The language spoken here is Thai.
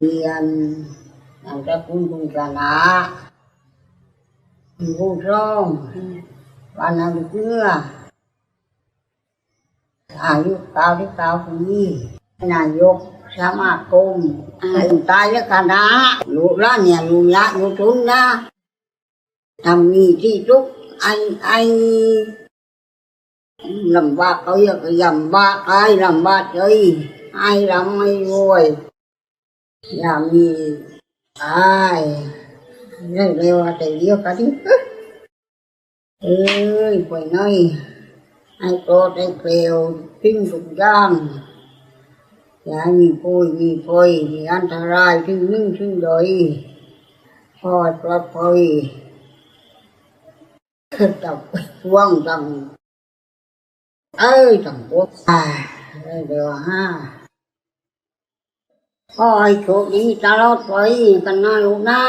thì tiền làm cho cũng cũng cả nạ vô rong và làm cưa à yêu cao đi tao cũng đi là dục sa mạc cùng à. hình tay với cả nạ lụ ra nhà lụ lá lụ trốn ra làm gì thì chút anh anh làm ba cái làm ba cái làm ba chơi ai làm ai vui อยากมีอายเรื่องเร็วแต่เดียวกันเอ้ยป่วยน้อยไอ้โตรไอ้เกลียวทิ้งทุกอย่างอยากมีปุ้ยมีพอยมีอันตรายทิ้งนิ่งทิ้งดอยพอดปลอดภัยตับว่องตังเอ้ยตังปุ๊บเรืยองเร็วห้าขอให้โชคดีตลอดไปกันนะลูกนา